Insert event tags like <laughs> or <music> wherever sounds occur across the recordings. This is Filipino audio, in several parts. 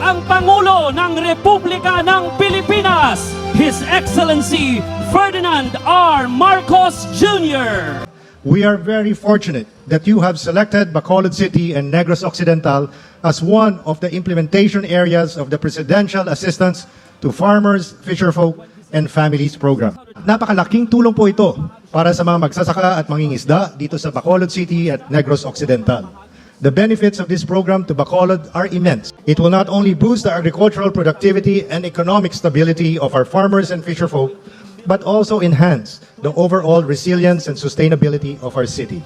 ang Pangulo ng Republika ng Pilipinas, His Excellency Ferdinand R. Marcos Jr. We are very fortunate that you have selected Bacolod City and Negros Occidental as one of the implementation areas of the Presidential Assistance to Farmers, Fisherfolk, and Families Program. Napakalaking tulong po ito para sa mga magsasaka at mangingisda dito sa Bacolod City at Negros Occidental. The benefits of this program to Bacolod are immense. It will not only boost the agricultural productivity and economic stability of our farmers and fisherfolk, but also enhance the overall resilience and sustainability of our city.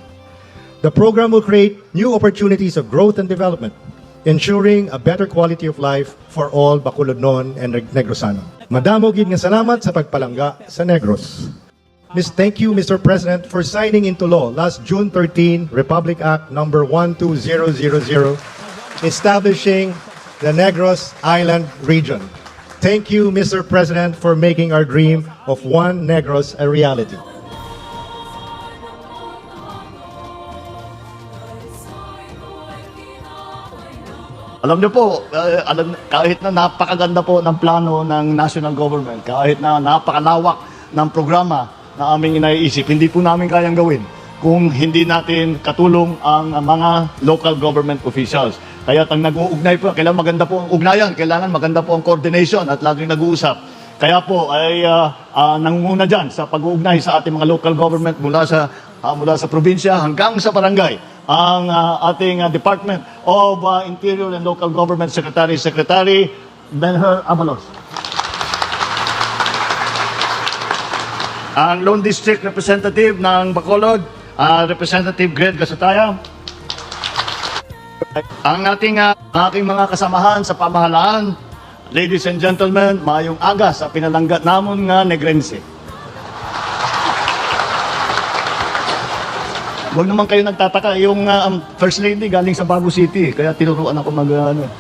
The program will create new opportunities of growth and development, ensuring a better quality of life for all Bacolodnon and Negrosano. Madamo gid nga salamat sa pagpalangga sa Negros. Miss, thank you, Mr. President, for signing into law last June 13 Republic Act number 12000 establishing the Negros Island region. Thank you, Mr. President, for making our dream of one Negros a reality. Alam niyo po, eh, alam, kahit na napakaganda po ng plano ng national government, kahit na napakalawak ng programa na aming inaiisip, hindi po namin kayang gawin kung hindi natin katulong ang mga local government officials. Kaya ang nag-uugnay po, kailangan maganda po ang ugnayan, kailangan maganda po ang coordination at laging nag-uusap. Kaya po ay uh, uh, nangunguna dyan sa pag-uugnay sa ating mga local government mula sa ah, mula sa probinsya hanggang sa barangay ang ah, ating ah, Department of ah, Interior and Local Government Secretary Secretary Benher Abalos. Ang Lone District Representative ng Bacolod, ah, Representative Greg Gasataya. Ang ating ah, aking mga kasamahan sa pamahalaan, ladies and gentlemen, mayong aga sa pinalanggat namon nga Negrense. Huwag naman kayo nagtataka, yung um, First Lady galing sa Bago City, kaya tinuruan ako mag, ah, ano. <laughs>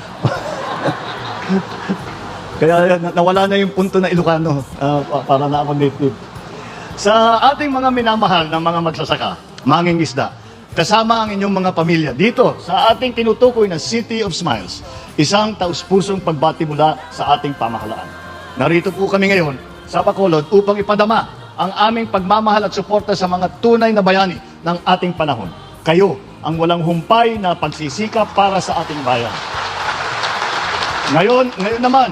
kaya na- nawala na yung punto na Ilocano pa- para na ako native. Sa ating mga minamahal ng mga magsasaka, manging isda, kasama ang inyong mga pamilya dito sa ating tinutukoy na City of Smiles, isang taus-pusong pagbati mula sa ating pamahalaan. Narito po kami ngayon sa Bacolod upang ipadama ang aming pagmamahal at suporta sa mga tunay na bayani ng ating panahon. Kayo ang walang humpay na pagsisikap para sa ating bayan. Ngayon, ngayon naman,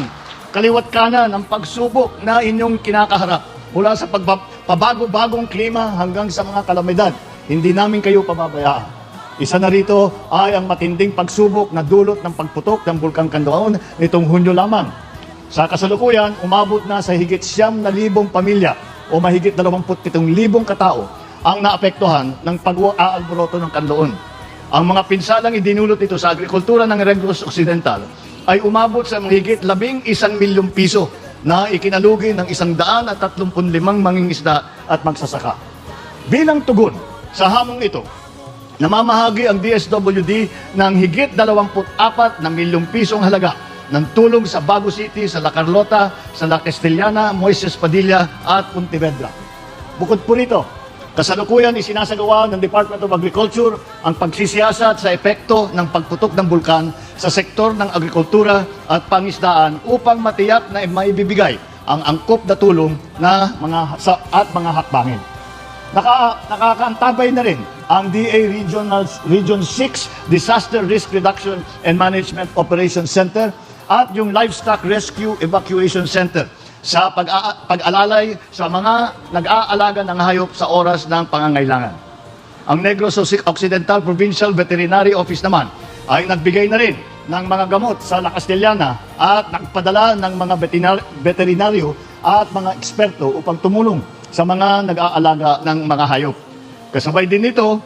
kaliwat kanan ang pagsubok na inyong kinakaharap mula sa pagba- pabago-bagong klima hanggang sa mga kalamidad. Hindi namin kayo pababayaan. Isa na rito ay ang matinding pagsubok na dulot ng pagputok ng Bulkang Kandoon nitong Hunyo lamang. Sa kasalukuyan, umabot na sa higit siyam na libong pamilya o mahigit 27 libong katao ang naapektuhan ng pag-aalboroto ng Kandoon. Ang mga pinsalang idinulot ito sa agrikultura ng Negros Occidental ay umabot sa mahigit labing isang milyong piso na ikinalugi ng isang daan at tatlumpun limang mangingisda at magsasaka. Bilang tugon sa hamong ito, namamahagi ang DSWD ng higit 24 na milyong pisong halaga ng tulong sa Bago City, sa La Carlota, sa La Castellana, Moises Padilla at Pontevedra. Bukod po rito, kasalukuyan isinasagawa ng Department of Agriculture ang pagsisiyasat sa epekto ng pagputok ng bulkan sa sektor ng agrikultura at pangisdaan upang matiyak na maibibigay ang angkop na tulong na mga sa, at mga hakbangin. Naka, nakakaantabay na rin ang DA Regional, Region 6 Disaster Risk Reduction and Management Operations Center at yung Livestock Rescue Evacuation Center sa pag pag-alalay sa mga nag-aalaga ng hayop sa oras ng pangangailangan. Ang Negros Occidental Provincial Veterinary Office naman ay nagbigay na rin ng mga gamot sa La Castellana at nagpadala ng mga veterinar- veterinaryo at mga eksperto upang tumulong sa mga nag-aalaga ng mga hayop. Kasabay din nito,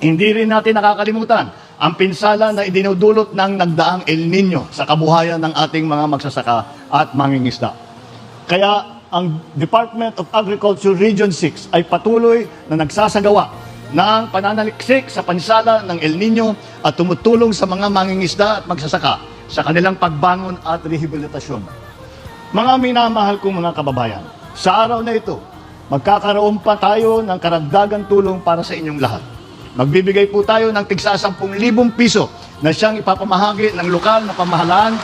hindi rin natin nakakalimutan ang pinsala na idinudulot ng nagdaang El Nino sa kabuhayan ng ating mga magsasaka at mangingisda. Kaya ang Department of Agriculture Region 6 ay patuloy na nagsasagawa ng pananaliksik sa pansala ng El Nino at tumutulong sa mga mangingisda at magsasaka sa kanilang pagbangon at rehabilitasyon. Mga minamahal kong mga kababayan, sa araw na ito, magkakaroon pa tayo ng karagdagang tulong para sa inyong lahat. Magbibigay po tayo ng tigsa 10,000 piso na siyang ipapamahagi ng lokal na pamahalaan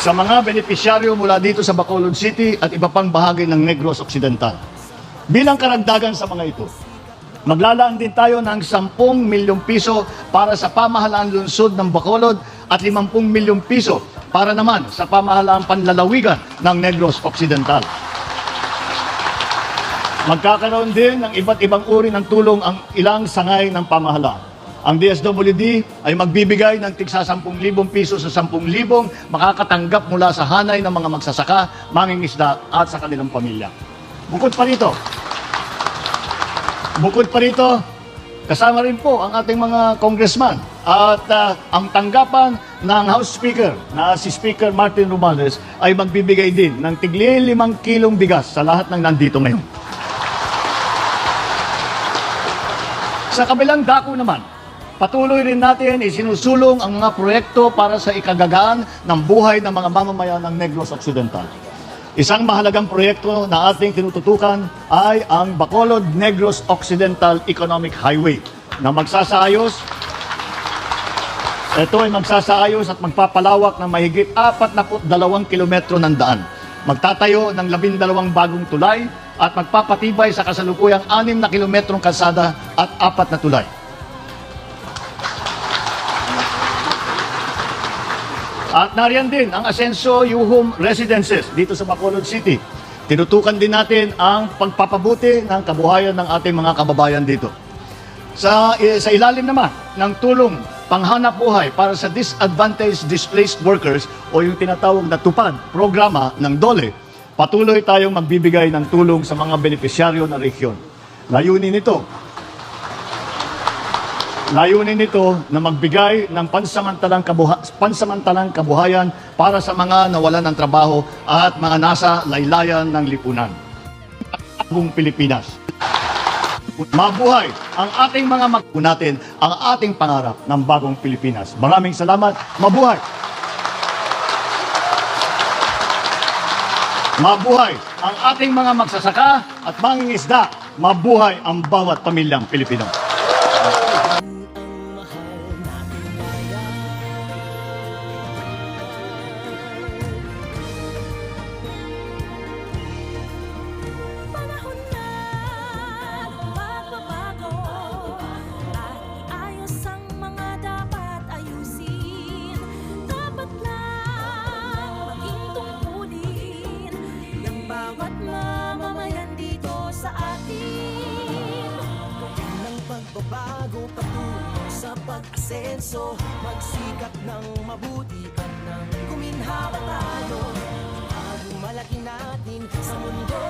sa mga benepisyaryo mula dito sa Bacolod City at iba pang bahagi ng Negros Occidental. Bilang karagdagan sa mga ito, maglalaan din tayo ng 10 milyong piso para sa pamahalaan lungsod ng Bacolod at 50 milyong piso para naman sa pamahalaan panlalawigan ng Negros Occidental. Magkakaroon din ng iba't ibang uri ng tulong ang ilang sangay ng pamahalaan. Ang DSWD ay magbibigay ng tigsa 10,000 piso sa 10,000 makakatanggap mula sa hanay ng mga magsasaka, mangingisda at sa kanilang pamilya. Bukod pa rito, bukod pa rito, kasama rin po ang ating mga congressman at ah, ang tanggapan ng House Speaker na si Speaker Martin Romales ay magbibigay din ng tigli 5 kilong bigas sa lahat ng nandito ngayon. Sa kabilang dako naman, patuloy rin natin isinusulong ang mga proyekto para sa ikagagaan ng buhay ng mga mamamayan ng Negros Occidental. Isang mahalagang proyekto na ating tinututukan ay ang Bacolod Negros Occidental Economic Highway na magsasaayos ito ay magsasaayos at magpapalawak ng mahigit 42 kilometro ng daan. Magtatayo ng 12 bagong tulay at magpapatibay sa kasalukuyang 6 na kilometrong kalsada at 4 na tulay. At nariyan din ang Asenso Yuhum Residences dito sa Bacolod City. Tinutukan din natin ang pagpapabuti ng kabuhayan ng ating mga kababayan dito. Sa, eh, sa ilalim naman ng tulong panghanap buhay para sa disadvantaged displaced workers o yung tinatawag na TUPAD programa ng DOLE, patuloy tayong magbibigay ng tulong sa mga benepisyaryo ng rehiyon. Layunin nito, layunin nito na magbigay ng pansamantalang, kabuha, pansamantalang kabuhayan para sa mga nawalan ng trabaho at mga nasa laylayan ng lipunan. Buong Pilipinas. Mabuhay ang ating mga mag natin ang ating pangarap ng bagong Pilipinas. Maraming salamat. Mabuhay! Mabuhay ang ating mga magsasaka at mangingisda. Mabuhay ang bawat pamilyang Pilipino. Sa pag-asenso Magsikap ng mabuti at nang guminhawa tayo. Ipagmalaki natin sa mundo